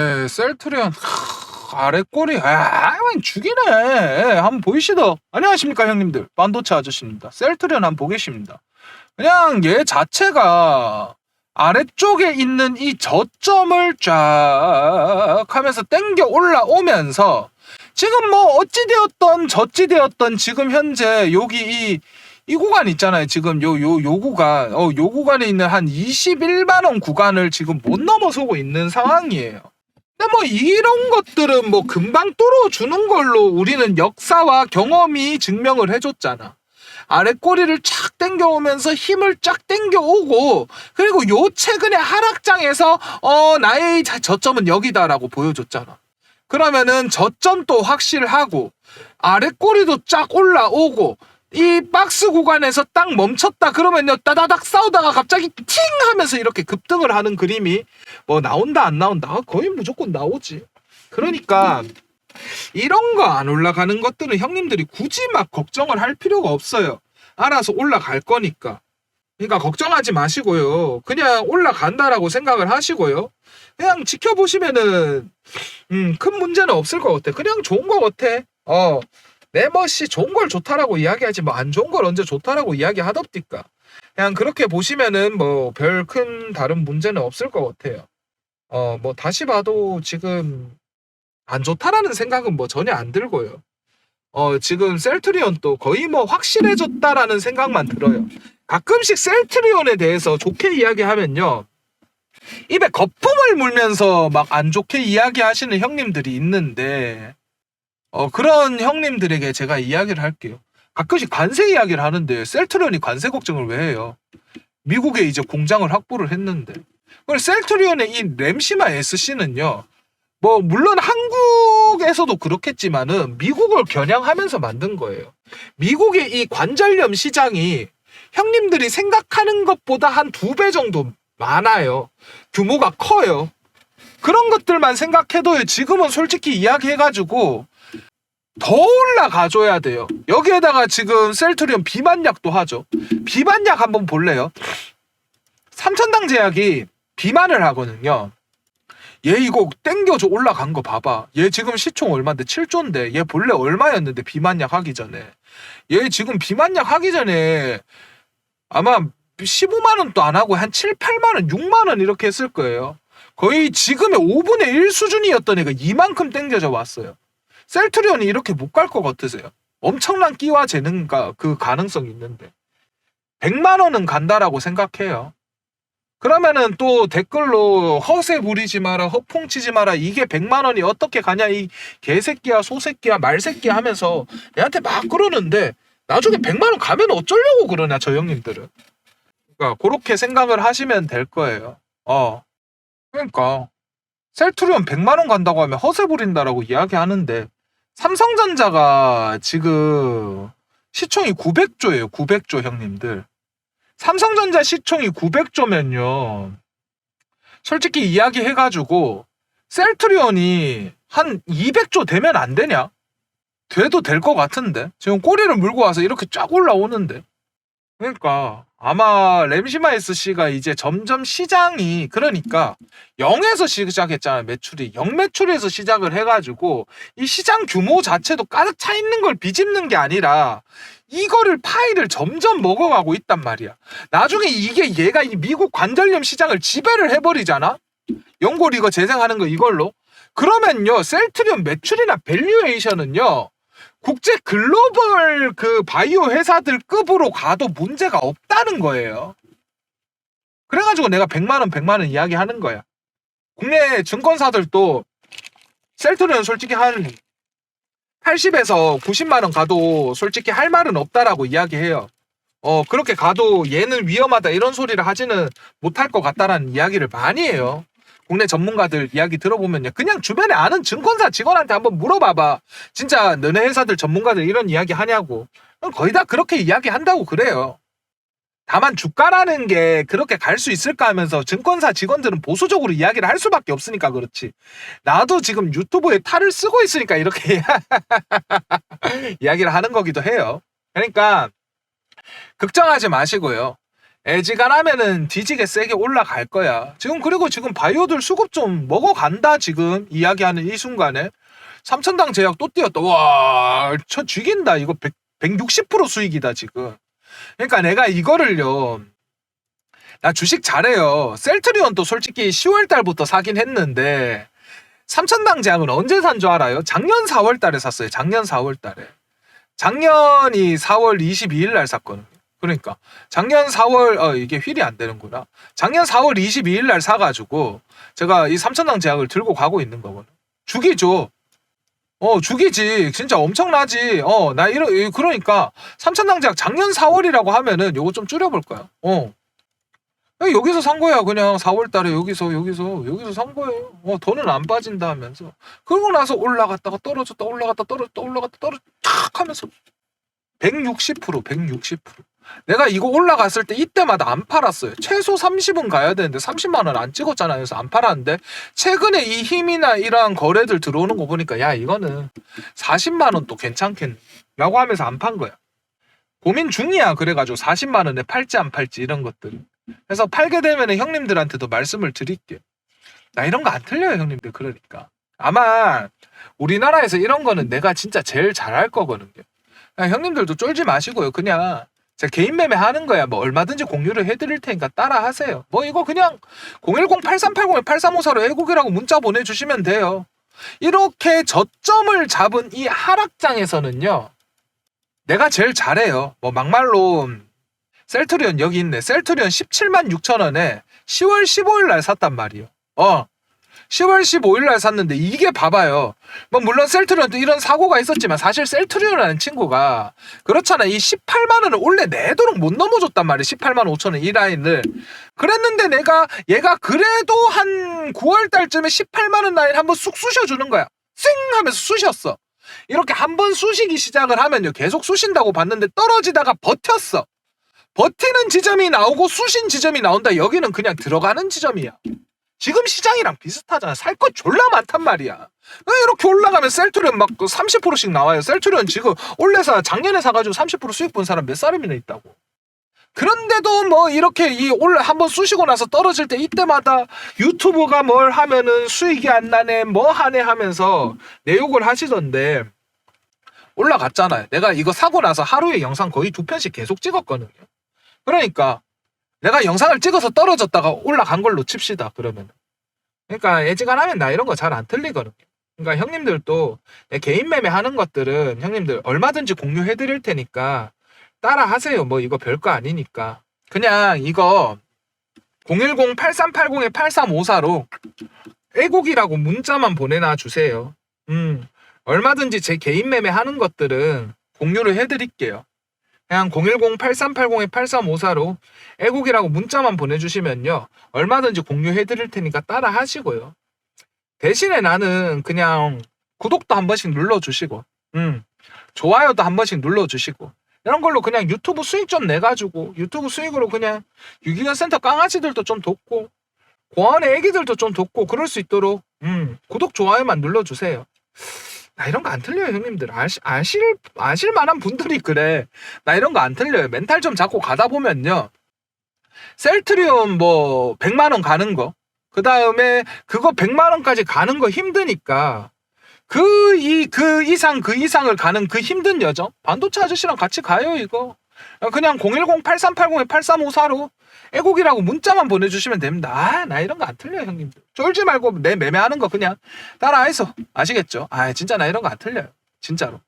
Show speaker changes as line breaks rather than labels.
예, 셀트리온 크, 아래 꼬리 아, 죽이네. 예, 한번 보이시더. 안녕하십니까 형님들. 반도체 아저씨입니다. 셀트리온 한번 보겠습니다. 그냥 얘 자체가 아래쪽에 있는 이 저점을 쫙 하면서 땡겨 올라오면서 지금 뭐 어찌되었던 저찌되었던 지금 현재 여기 이, 이 구간 있잖아요. 지금 요, 요, 요 구간, 어, 요 구간에 있는 한 21만원 구간을 지금 못 넘어서고 있는 상황이에요. 근데 뭐 이런 것들은 뭐 금방 뚫어주는 걸로 우리는 역사와 경험이 증명을 해줬잖아. 아래 꼬리를 착 당겨오면서 힘을 쫙 당겨오고 그리고 요 최근에 하락장에서 어 나의 자- 저점은 여기다라고 보여줬잖아. 그러면은 저점도 확실하고 아래 꼬리도 쫙 올라오고 이 박스 구간에서 딱 멈췄다 그러면요 따다닥 싸우다가 갑자기 팅 하면서 이렇게 급등을 하는 그림이 뭐 나온다 안 나온다 아, 거의 무조건 나오지. 그러니까 이런 거 안 올라가는 것들은 형님들이 굳이 막 걱정을 할 필요가 없어요. 알아서 올라갈 거니까. 그러니까 걱정하지 마시고요. 그냥 올라간다라고 생각을 하시고요. 그냥 지켜보시면은 음, 큰 문제는 없을 것 같아. 그냥 좋은 것 같아. 어. 내 멋이 좋은 걸 좋다라고 이야기하지 뭐 안 좋은 걸 언제 좋다라고 이야기하덥디까. 그냥 그렇게 보시면은 뭐 별 큰 다른 문제는 없을 것 같아요. 어, 뭐 다시 봐도 지금 안 좋다라는 생각은 뭐 전혀 안 들고요. 어, 지금 셀트리온 또 거의 뭐 확실해졌다라는 생각만 들어요. 가끔씩 셀트리온에 대해서 좋게 이야기하면요. 입에 거품을 물면서 막 안 좋게 이야기하시는 형님들이 있는데, 어, 그런 형님들에게 제가 이야기를 할게요. 가끔씩 관세 이야기를 하는데, 셀트리온이 관세 걱정을 왜 해요? 미국에 이제 공장을 확보를 했는데. 그리고 셀트리온의 이 램시마 SC는요, 뭐 물론 한국에서도 그렇겠지만은 미국을 겨냥하면서 만든 거예요. 미국의 이 관절염 시장이 형님들이 생각하는 것보다 한 두 배 정도 많아요. 규모가 커요. 그런 것들만 생각해도 지금은 솔직히 이야기해가지고 더 올라가줘야 돼요. 여기에다가 지금 셀트리온 비만약도 하죠. 비만약 한번 볼래요? 삼천당 제약이 비만을 하거든요. 얘 이거 땡겨줘 올라간 거 봐봐. 얘 지금 시총 얼마인데 7조인데 얘 본래 얼마였는데 비만약 하기 전에 얘 지금 비만약 하기 전에 아마 15만 원도 안 하고 한 7, 8만 원, 6만 원 이렇게 했을 거예요. 거의 지금의 5분의 1 수준이었던 애가 이만큼 땡겨져 왔어요. 셀트리온이 이렇게 못 갈 것 같으세요? 엄청난 끼와 재능가 그 가능성이 있는데 100만 원은 간다라고 생각해요. 그러면은 또 댓글로 허세 부리지 마라, 허풍 치지 마라, 이게 100만 원이 어떻게 가냐, 이 개새끼야, 소새끼야, 말새끼야 하면서 얘한테 막 그러는데 나중에 100만 원 가면 어쩌려고 그러냐, 저 형님들은. 그러니까 그렇게 생각을 하시면 될 거예요. 어. 그러니까 셀트리온 100만 원 간다고 하면 허세 부린다라고 이야기하는데 삼성전자가 지금 시총이 900조예요. 900조 형님들. 삼성전자 시총이 900조면요. 솔직히 이야기해가지고 셀트리온이 한 200조 되면 안 되냐? 돼도 될 것 같은데 지금 꼬리를 물고 와서 이렇게 쫙 올라오는데 그러니까 아마 램시마 SC가 이제 점점 시장이 그러니까 0에서 시작했잖아요 매출이. 0 매출에서 시작을 해 가지고 이 시장 규모 자체도 가득 차 있는 걸 비집는 게 아니라 이거를 파이를 점점 먹어가고 있단 말이야. 나중에 이게 얘가 이 미국 관절염 시장을 지배를 해 버리잖아? 연골 이거 재생하는 거 이걸로? 그러면요 셀트리온 매출이나 밸류에이션은요 국제 글로벌 그 바이오 회사들 급으로 가도 문제가 없다는 거예요. 그래가지고 내가 100만원, 100만원 이야기 하는 거야. 국내 증권사들도 셀트리온 솔직히 한 80에서 90만원 가도 솔직히 할 말은 없다라고 이야기해요. 어, 그렇게 가도 얘는 위험하다 이런 소리를 하지는 못할 것 같다라는 이야기를 많이 해요. 국내 전문가들 이야기 들어보면요. 그냥 주변에 아는 증권사 직원한테 한번 물어봐봐. 진짜 너네 회사들 전문가들 이런 이야기 하냐고. 거의 다 그렇게 이야기 한다고 그래요. 다만 주가라는 게 그렇게 갈 수 있을까 하면서 증권사 직원들은 보수적으로 이야기를 할 수밖에 없으니까 그렇지. 나도 지금 유튜브에 탈을 쓰고 있으니까 이렇게 이야기를 하는 거기도 해요. 그러니까 걱정하지 마시고요. 애지간하면은 뒤지게 세게 올라갈 거야. 지금 그리고 지금 바이오들 수급 좀 먹어간다 지금 이야기하는 이 순간에 3천당 제약 또 뛰었다. 와, 저 죽인다. 이거 100, 160% 수익이다 지금. 그러니까 내가 이거를요. 나 주식 잘해요. 셀트리온도 솔직히 10월 달부터 사긴 했는데 3천당 제약은 언제 산 줄 알아요? 작년 4월 달에 샀어요. 작년 4월 달에. 작년이 4월 22일 날 샀거든요. 그러니까 작년 4월 어 이게 휠이 안 되는구나. 작년 4월 22일 날 사가지고 제가 이 3천당 제약을 들고 가고 있는 거거든. 죽이죠. 어 죽이지. 진짜 엄청나지. 어 나 이러 이- 그러니까 3천당 제약 작년 4월이라고 하면은 요거 좀 줄여볼 거야. 어. 여기서 산 거야 그냥 4월 달에 여기서 여기서 여기서 산 거예요. 어 돈은 안 빠진다 하면서 그러고 나서 올라갔다가 떨어졌다 올라갔다 떨어졌다 올라갔다 떨어졌다 탁 하면서 160% 160% 내가 이거 올라갔을 때 이때마다 안 팔았어요. 최소 30은 가야 되는데 30만 원 안 찍었잖아요. 그래서 안 팔았는데 최근에 이 힘이나 이러한 거래들 들어오는 거 보니까 야 이거는 40만 원 또 괜찮겠네 라고 하면서 안 판 거야. 고민 중이야. 그래가지고 40만 원에 팔지 안 팔지 이런 것들. 그래서 팔게 되면 형님들한테도 말씀을 드릴게요. 나 이런 거 안 틀려요 형님들 그러니까. 아마 우리나라에서 이런 거는 내가 진짜 제일 잘할 거거든요. 그냥 형님들도 쫄지 마시고요. 그냥 제가 개인 매매 하는 거야. 뭐 얼마든지 공유를 해드릴 테니까 따라 하세요. 뭐 이거 그냥 010-8380-8354로 애국이라고 문자 보내주시면 돼요. 이렇게 저점을 잡은 이 하락장에서는요. 내가 제일 잘해요. 뭐 막말로 셀트리온 여기 있네. 셀트리온 17만 6천 원에 10월 15일 날 샀단 말이요. 어. 10월 15일 날 샀는데 이게 봐봐요. 뭐 물론 셀트리온도 이런 사고가 있었지만 사실 셀트리온이라는 친구가 그렇잖아. 이 18만 원을 원래 내도록 못 넘어줬단 말이야. 18만 5천 원 이 라인을. 그랬는데 내가 얘가 그래도 한 9월 달쯤에 18만 원 라인 한번 쑥 쑤셔 주는 거야. 쌩 하면서 쑤셨어. 이렇게 한 번 쑤시기 시작을 하면요. 계속 쑤신다고 봤는데 떨어지다가 버텼어. 버티는 지점이 나오고 쑤신 지점이 나온다. 여기는 그냥 들어가는 지점이야. 지금 시장이랑 비슷하잖아. 살거 졸라 많단 말이야. 이렇게 올라가면 셀트리온 막 30%씩 나와요. 셀트리온 지금 올래사 작년에 사가지고 30% 수익 본 사람 몇 사람이나 있다고. 그런데도 뭐 이렇게 이 올라 한번 쑤시고 나서 떨어질 때 이때마다 유튜브가 뭘 하면은 수익이 안 나네 뭐 하네 하면서 내 욕을 하시던데 올라갔잖아요. 내가 이거 사고 나서 하루에 영상 거의 두 편씩 계속 찍었거든요. 그러니까 내가 영상을 찍어서 떨어졌다가 올라간 걸로 칩시다. 그러면. 그러니까 예지간하면 나 이런 거 잘 안 틀리거든요. 그러니까 형님들도 내 개인 매매 하는 것들은 형님들 얼마든지 공유해 드릴 테니까 따라 하세요. 뭐 이거 별거 아니니까. 그냥 이거 010-8380-8354로 애국이라고 문자만 보내놔 주세요. 음. 얼마든지 제 개인 매매 하는 것들은 공유를 해 드릴게요. 그냥 010-8380-8354로 애국이라고 문자만 보내주시면요. 얼마든지 공유해 드릴 테니까 따라 하시고요. 대신에 나는 그냥 구독도 한 번씩 눌러주시고, 음, 좋아요도 한 번씩 눌러주시고, 이런 걸로 그냥 유튜브 수익 좀 내가지고, 유튜브 수익으로 그냥 유기견 센터 깡아지들도 좀 돕고, 공원의 애기들도 좀 돕고, 그럴 수 있도록, 음, 구독, 좋아요만 눌러주세요. 나 이런 거 안 틀려요, 형님들. 아시, 아실, 아실 만한 분들이 그래. 나 이런 거 안 틀려요. 멘탈 좀 잡고 가다 보면요. 셀트리온 뭐 100만 원 가는 거. 그 다음에 그거 100만 원까지 가는 거 힘드니까 그 이 그 이상 그 이상을 가는 그 힘든 여정 반도체 아저씨랑 같이 가요 이거. 그냥 010-8380-8354로 애국이라고 문자만 보내주시면 됩니다. 아, 나 이런 거 안 틀려요, 형님들. 쫄지 말고 내 매매하는 거 그냥 따라해서 아시겠죠? 아, 진짜 나 이런 거 안 틀려요. 진짜로.